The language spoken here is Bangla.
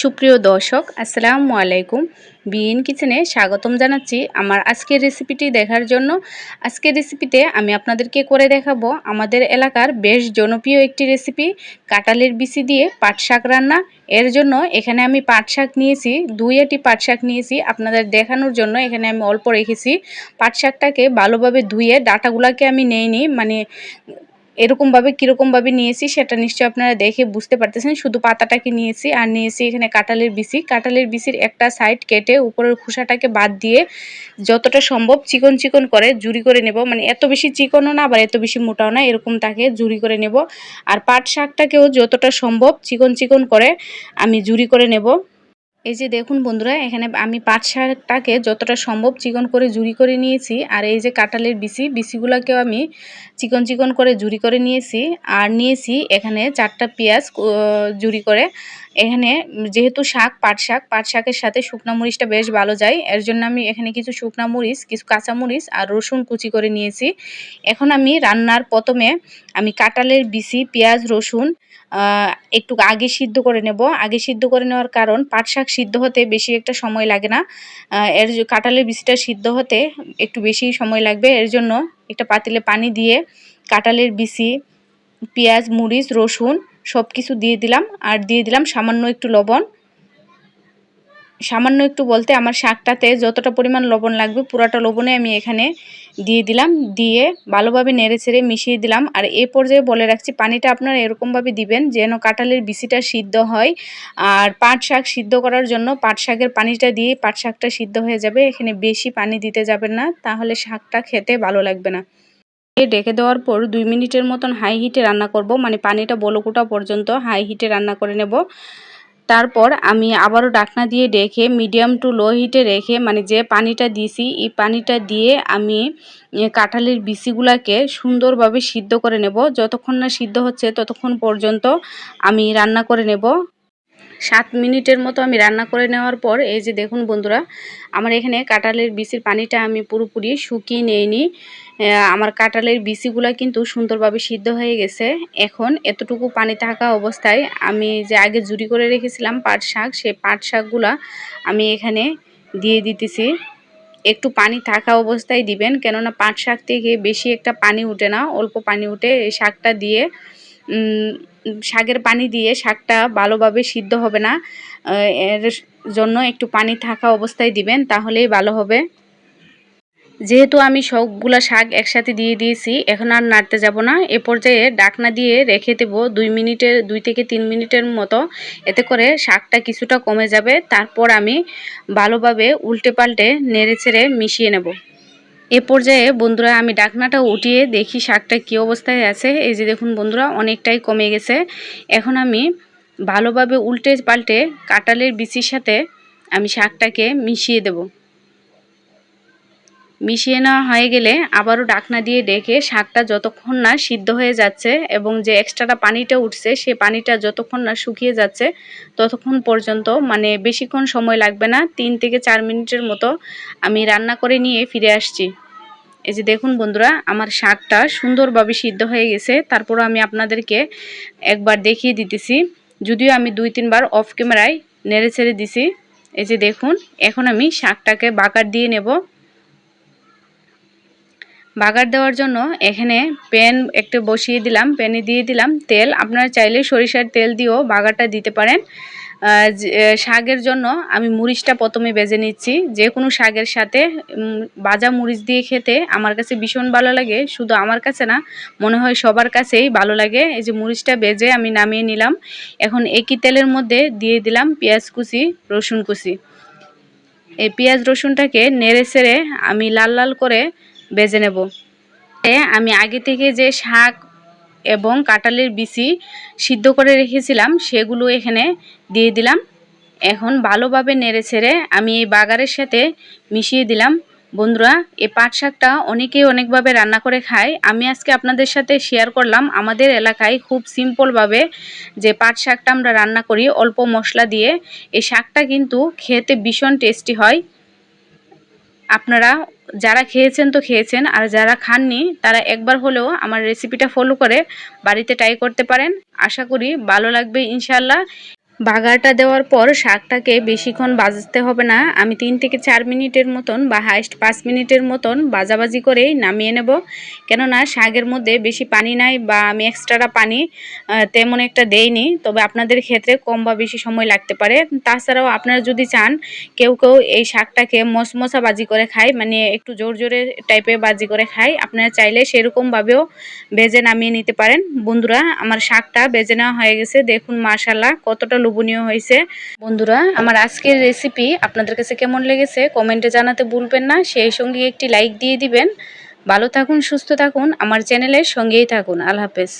সুপ্রিয় দর্শক, আসসালামু আলাইকুম। বিএন কিচেনে স্বাগতম জানাচ্ছি আমার আজকের রেসিপিটি দেখার জন্য। আজকের রেসিপিতে আমি আপনাদেরকে করে দেখাবো আমাদের এলাকার বেশ জনপ্রিয় একটি রেসিপি কাটালের বিচি দিয়ে পাট শাক রান্না। এর জন্য এখানে আমি পাট শাক নিয়েছি, দুই এটি পাট শাক নিয়েছি। আপনাদের দেখানোর জন্য এখানে আমি অল্প রেখেছি। পাট শাকটাকে ভালোভাবে ধুয়ে ডাটাগুলাকে আমি নেইনি মানে এরকমভাবে, কীরকমভাবে নিয়েছি সেটা নিশ্চয়ই আপনারা দেখে বুঝতে পারতেছেন। শুধু পাতাটাকে নিয়েছি আর নিয়েছি এখানে কাঁঠালের বিচি। কাঁঠালের বিচির একটা সাইড কেটে উপরের খোসাটাকে বাদ দিয়ে যতটা সম্ভব চিকন চিকন করে জুড়ি করে নেব। মানে এত বেশি চিকনও না, আবার এত বেশি মোটাও না এরকম তাকে জুড়ি করে নেব। আর পাট শাকটাকেও যতটা সম্ভব চিকন চিকন করে আমি জুড়ি করে নেব। এই যে দেখুন বন্ধুরা, এখানে আমি পাট শাকটাকে যতটা সম্ভব চিকন করে জুড়ি করে নিয়েছি, আর এই যে কাঁঠালের বিচি, বিচিগুলোকেও আমি চিকন চিকন করে জুড়ি করে নিয়েছি, আর নিয়েছি এখানে চারটা পেঁয়াজ জুড়ি করে। এখানে যেহেতু শাক পাট শাক পাট শাকের সাথে শুকনা মরিচটা বেশ ভালো যায়, এর জন্য আমি এখানে কিছু শুকনা মরিচ, কিছু কাঁচা মরিচ আর রসুন কুচি করে নিয়েছি। এখন আমি রান্নার প্রথমে আমি কাঁঠালের বিচি, পেঁয়াজ, রসুন একটু আগে সিদ্ধ করে নেব। আগে সিদ্ধ করে নেওয়ার কারণ পাট শাক সিদ্ধ হতে বেশি একটা সময় লাগে না। এর কাঁঠালের বীজটা সিদ্ধ হতে একটু বেশি সময় লাগবে। এর জন্য একটা পাতিলে পানি দিয়ে কাঁঠালের বিচি, পেঁয়াজ, মরিচ, রসুন সব কিছু দিয়ে দিলাম। আর দিয়ে দিলাম সামান্য একটু লবণ। সামান্য একটু বলতে আমার শাকটাতে যতটা পরিমাণ লবণ লাগবে, পুরাটা লবণে আমি এখানে দিয়ে দিলাম। দিয়ে ভালোভাবে নেড়ে ছেড়ে মিশিয়ে দিলাম। আর এই পর্যায়ে বলে রাখছি, পানিটা আপনারা এরকমভাবে দিবেন যেন কাঁঠালের বিচিটা সিদ্ধ হয়। আর পাট শাক সিদ্ধ করার জন্য পাট শাকের পানিটা দিয়ে পাট শাকটা সিদ্ধ হয়ে যাবে। এখানে বেশি পানি দিতে যাবেন না, তাহলে শাকটা খেতে ভালো লাগবে না। ডেকে দেওয়ার পর দুই মিনিটের মতন হাই হিটে রান্না করব। মানে পানিটা বলকুটা পর্যন্ত হাই হিটে রান্না করে নেব। তারপর আমি আবারও ডাকনা দিয়ে ডেকে মিডিয়াম টু লো হিটে রেখে মানে যে পানিটা দিছি, এই পানিটা দিয়ে আমি কাঁঠালের বিসিগুলাকে সুন্দরভাবে সিদ্ধ করে নেব। যতক্ষণ না সিদ্ধ হচ্ছে ততক্ষণ পর্যন্ত আমি রান্না করে নেব। সাত মিনিটের মতো আমি রান্না করে নেওয়ার পর, এই যে দেখুন বন্ধুরা, আমার এখানে কাঁঠালের বিচির পানিটা আমি পুরোপুরি শুকিয়ে নেইনি। আমার কাঁঠালের বিচিগুলো কিন্তু সুন্দরভাবে সিদ্ধ হয়ে গেছে। এখন এতটুকু পানি থাকা অবস্থায় আমি যে আগে জুড়ি করে রেখেছিলাম পাট শাক সেই পাট শাকগুলা আমি এখানে দিয়ে দিতেছি। একটু পানি থাকা অবস্থায় দিবেন, কেননা পাট শাক থেকে বেশি একটা পানি উঠে না, অল্প পানি উঠে এই শাকটা দিয়ে শাকের পানি দিয়ে শাকটা ভালোভাবে সিদ্ধ হবে না। এর জন্য একটু পানি থাকা অবস্থায় দিবেন, তাহলেই ভালো হবে। যেহেতু আমি সবগুলা শাক একসাথে দিয়ে দিয়েছি, এখন আর নাড়তে যাব না। এ পর্যায়ে ডাকনা দিয়ে রেখে দেব দুই মিনিটের, দুই থেকে তিন মিনিটের মতো। এতে করে শাকটা কিছুটা কমে যাবে। তারপর আমি ভালোভাবে উল্টে পাল্টে নেড়ে ছেড়ে মিশিয়ে নেব। এ পর্যায়ে বন্ধুরা আমি ডাকনাটা উঠিয়ে দেখি শাকটা কী অবস্থায় আছে। এই যে দেখুন বন্ধুরা, অনেকটাই কমে গেছে। এখন আমি ভালোভাবে উল্টে পাল্টে কাটালের বিচির সাথে আমি শাকটাকে মিশিয়ে দেব। মিশিয়ে নেওয়া হয়ে গেলে আবারও ডাকনা দিয়ে ডেকে শাকটা যতক্ষণ না সিদ্ধ হয়ে যাচ্ছে এবং যে এক্সট্রাটা পানিটা উঠছে, সে পানিটা যতক্ষণ না শুকিয়ে যাচ্ছে, ততক্ষণ পর্যন্ত মানে বেশিক্ষণ সময় লাগবে না। তিন থেকে চার মিনিটের মতো আমি রান্না করে নিয়ে ফিরে আসছি। এই যে দেখুন বন্ধুরা, আমার শাকটা সুন্দরভাবে সিদ্ধ হয়ে গেছে। তারপর আমি আপনাদেরকে একবার দেখিয়ে দিতেছি। যদিও আমি দুই, তিনবার অফ ক্যামেরায় নেড়ে ছেড়ে দিছি। এই যে দেখুন, এখন আমি শাকটাকে বাগার দিয়ে নেব। বাগার দেওয়ার জন্য এখানে প্যান একটা বসিয়ে দিলাম, প্যানে দিয়ে দিলাম তেল। আপনারা চাইলে সরিষার তেল দিয়েও বাগারটা দিতে পারেন। শাকের জন্য আমি মরিচটা প্রথমে বেজে নিচ্ছি। যে কোনো শাকের সাথে বাজা মরিচ দিয়ে খেতে আমার কাছে ভীষণ ভালো লাগে। শুধু আমার কাছে না, মনে হয় সবার কাছেই ভালো লাগে। এই যে মরিচটা বেজে আমি নামিয়ে নিলাম। এখন একই তেলের মধ্যে দিয়ে দিলাম পেঁয়াজ কুচি, রসুন কুচি। এই পেঁয়াজ রসুনটাকে নেড়ে সেড়ে আমি লাল লাল করে বেজে নেব। আমি আগে থেকে যে শাক এবং কাঁঠালের বিচি সিদ্ধ করে রেখেছিলাম, সেগুলো এখানে দিয়ে দিলাম। এখন ভালোভাবে নেড়ে ছেড়ে আমি এই বাগারের সাথে মিশিয়ে দিলাম। বন্ধুরা, এই পাট শাকটা অনেকেই অনেকভাবে রান্না করে খায়। আমি আজকে আপনাদের সাথে শেয়ার করলাম, আমাদের এলাকায় খুব সিম্পলভাবে যে পাট শাকটা আমরা রান্না করি, অল্প মশলা দিয়ে। এই শাকটা কিন্তু খেতে ভীষণ টেস্টি হয়। আপনারা যারা খেয়েছেন তো খেয়েছেন, আর যারা খাননি তারা একবার হলেও আমার রেসিপিটা ফলো করে বাড়িতে ট্রাই করতে পারেন। আশা করি ভালো লাগবে ইনশাল্লাহ বাগারটা দেওয়ার পর শাকটাকে বেশিক্ষণ ভাজতে হবে না। আমি তিন থেকে চার মিনিটের মতন বা হাইস্ট পাঁচ মিনিটের মতন বাজাবাজি করেই নামিয়ে নেব। কেননা শাকের মধ্যে বেশি পানি নাই বা আমি এক্সট্রা পানি তেমন একটা দেইনি। তবে আপনাদের ক্ষেত্রে কম বা বেশি সময় লাগতে পারে। তাছাড়াও আপনারা যদি চান, কেউ কেউ এই শাকটাকে মশমশা বাজি করে খায় মানে একটু জোর জোরে টাইপের বাজি করে খায়। আপনারা চাইলে সেরকমভাবেও ভেজে নামিয়ে নিতে পারেন। বন্ধুরা, আমার শাকটা ভেজে নেওয়া হয়ে গেছে। দেখুন মাশাল্লাহ কতটা লোভনীয় হয়েছে। বন্ধুরা, আমার আজকের রেসিপি আপনাদের কাছে কেমন লেগেছে কমেন্টে জানাতে ভুলবেন না। সেই সঙ্গে একটি লাইক দিয়ে দিবেন। ভালো থাকুন, সুস্থ থাকুন। আমার চ্যানেলের সঙ্গেই থাকুন। আল্লাহ হাফেজ।